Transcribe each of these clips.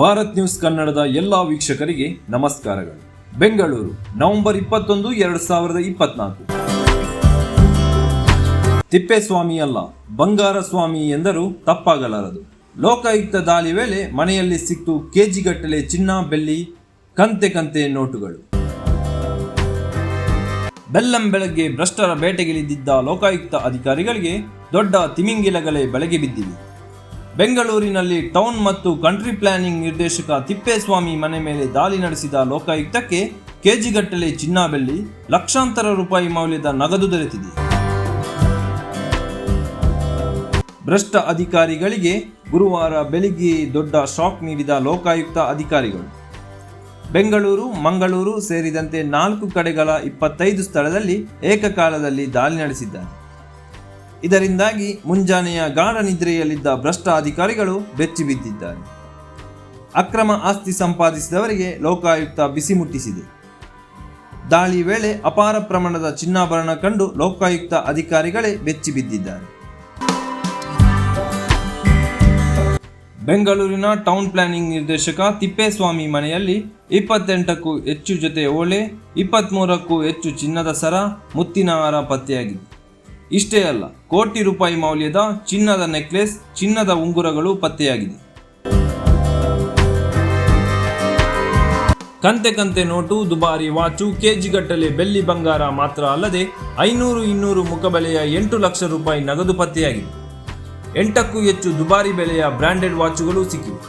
Bharat news ಕನ್ನಡದ ಎಲ್ಲ ವೀಕ್ಷಕರಿಗೆ ನಮಸ್ಕಾರಗಳು. ಬೆಂಗಳೂರು, ನವೆಂಬರ್ ಇಪ್ಪತ್ತೊಂದು, ಎರಡು ಸಾವಿರದ ಇಪ್ಪತ್ನಾಲ್ಕು. ತಿಪ್ಪೇಸ್ವಾಮಿ ಅಲ್ಲ ಬಂಗಾರ ಸ್ವಾಮಿ ಎಂದರೂ ತಪ್ಪಾಗಲಾರದು. ಲೋಕಾಯುಕ್ತ ದಾಳಿ ವೇಳೆ ಮನೆಯಲ್ಲಿ ಸಿಕ್ತು ಕೆಜಿಗಟ್ಟಲೆ ಚಿನ್ನ, ಬೆಳ್ಳಿ, ಕಂತೆ ಕಂತೆ ನೋಟುಗಳು. ಬೆಲ್ಲಂ ಬೆಳಗ್ಗೆ ಭ್ರಷ್ಟರ ಬೇಟೆಗಿಳಿದಿದ್ದ ಲೋಕಾಯುಕ್ತ ಅಧಿಕಾರಿಗಳಿಗೆ ದೊಡ್ಡ ತಿಮಿಂಗಿಲಗಳೇ ಬೆಳಗ್ಗೆ ಬಿದ್ದಿವೆ ಬೆಂಗಳೂರಿನಲ್ಲಿ ಟೌನ್ ಮತ್ತು ಕಂಟ್ರಿ ಪ್ಲಾನಿಂಗ್ ನಿರ್ದೇಶಕ ತಿಪ್ಪೇಸ್ವಾಮಿ ಮನೆ ಮೇಲೆ ದಾಳಿ ನಡೆಸಿದ ಲೋಕಾಯುಕ್ತಕ್ಕೆ ಕೆಜಿಗಟ್ಟಲೆ ಚಿನ್ನ ಬೆಳ್ಳಿ, ಲಕ್ಷಾಂತರ ರೂಪಾಯಿ ಮೌಲ್ಯದ ನಗದು ದೊರೆತಿದೆ. ಭ್ರಷ್ಟ ಅಧಿಕಾರಿಗಳಿಗೆ ಗುರುವಾರ ಬೆಳಿಗ್ಗೆ ದೊಡ್ಡ ಶಾಕ್ ನೀಡಿದ ಲೋಕಾಯುಕ್ತ ಅಧಿಕಾರಿಗಳು. ಬೆಂಗಳೂರು, ಮಂಗಳೂರು ಸೇರಿದಂತೆ ನಾಲ್ಕು ಕಡೆಗಳ ಇಪ್ಪತ್ತೈದು ಸ್ಥಳದಲ್ಲಿ ಏಕಕಾಲದಲ್ಲಿ ದಾಳಿ ನಡೆಸಿದ್ದಾರೆ. ಇದರಿಂದಾಗಿ ಮುಂಜಾನೆಯ ಗಾಢ ನಿದ್ರೆಯಲ್ಲಿದ್ದ ಭ್ರಷ್ಟ ಅಧಿಕಾರಿಗಳು ಬೆಚ್ಚಿ ಬಿದ್ದಿದ್ದಾರೆ. ಅಕ್ರಮ ಆಸ್ತಿ ಸಂಪಾದಿಸಿದವರಿಗೆ ಲೋಕಾಯುಕ್ತ ಬಿಸಿ ಮುಟ್ಟಿಸಿದೆ. ದಾಳಿ ವೇಳೆ ಅಪಾರ ಪ್ರಮಾಣದ ಚಿನ್ನಾಭರಣ ಕಂಡು ಲೋಕಾಯುಕ್ತ ಅಧಿಕಾರಿಗಳೇ ಬೆಚ್ಚಿ ಬಿದ್ದಿದ್ದಾರೆ. ಬೆಂಗಳೂರಿನ ಟೌನ್ ಪ್ಲಾನಿಂಗ್ ನಿರ್ದೇಶಕ ತಿಪ್ಪೇಸ್ವಾಮಿ ಮನೆಯಲ್ಲಿ ಇಪ್ಪತ್ತೆಂಟಕ್ಕೂ ಹೆಚ್ಚು ಜೊತೆ ಓಲೆ ಇಪ್ಪತ್ತ್ಮೂರಕ್ಕೂ ಹೆಚ್ಚು ಚಿನ್ನದ ಸರ ಮುತ್ತಿನ ಹಾರ ಪತ್ತೆಯಾಗಿದೆ. ಇಷ್ಟೇ ಅಲ್ಲ, ಕೋಟಿ ರೂಪಾಯಿ ಮೌಲ್ಯದ ಚಿನ್ನದ ನೆಕ್ಲೆಸ್ ಚಿನ್ನದ ಉಂಗುರಗಳು ಪತ್ತೆಯಾಗಿದೆ. ಕಂತೆ ಕಂತೆ ನೋಟು, ದುಬಾರಿ ವಾಚು, ಕೆಜಿಗಟ್ಟಲೆ ಬೆಳ್ಳಿ ಬಂಗಾರ ಮಾತ್ರ ಅಲ್ಲದೆ ಐನೂರು ಇನ್ನೂರು ಮುಖಬೆಲೆಯ ಎಂಟು ಲಕ್ಷ ರೂಪಾಯಿ ನಗದು ಪತ್ತೆಯಾಗಿದೆ. ಎಂಟಕ್ಕೂ ಹೆಚ್ಚು ದುಬಾರಿ ಬೆಲೆಯ ಬ್ರಾಂಡೆಡ್ ವಾಚುಗಳು ಸಿಕ್ಕಿವೆ.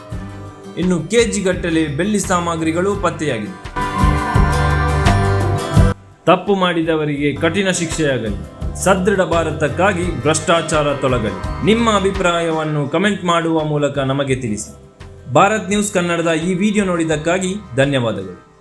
ಇನ್ನು ಕೆಜಿಗಟ್ಟಲೆ ಬೆಳ್ಳಿ ಸಾಮಗ್ರಿಗಳು ಪತ್ತೆಯಾಗಿದೆ. ತಪ್ಪು ಮಾಡಿದವರಿಗೆ ಕಠಿಣ ಶಿಕ್ಷೆಯಾಗಲಿ. ಸದೃಢ ಭಾರತಕ್ಕಾಗಿ ಭ್ರಷ್ಟಾಚಾರ ತೊಲಗಲಿ. ನಿಮ್ಮ ಅಭಿಪ್ರಾಯವನ್ನು ಕಮೆಂಟ್ ಮಾಡುವ ಮೂಲಕ ನಮಗೆ ತಿಳಿಸಿ. ಭಾರತ್ ನ್ಯೂಸ್ ಕನ್ನಡದ ಈ ವಿಡಿಯೋ ನೋಡಿದ್ದಕ್ಕಾಗಿ ಧನ್ಯವಾದಗಳು.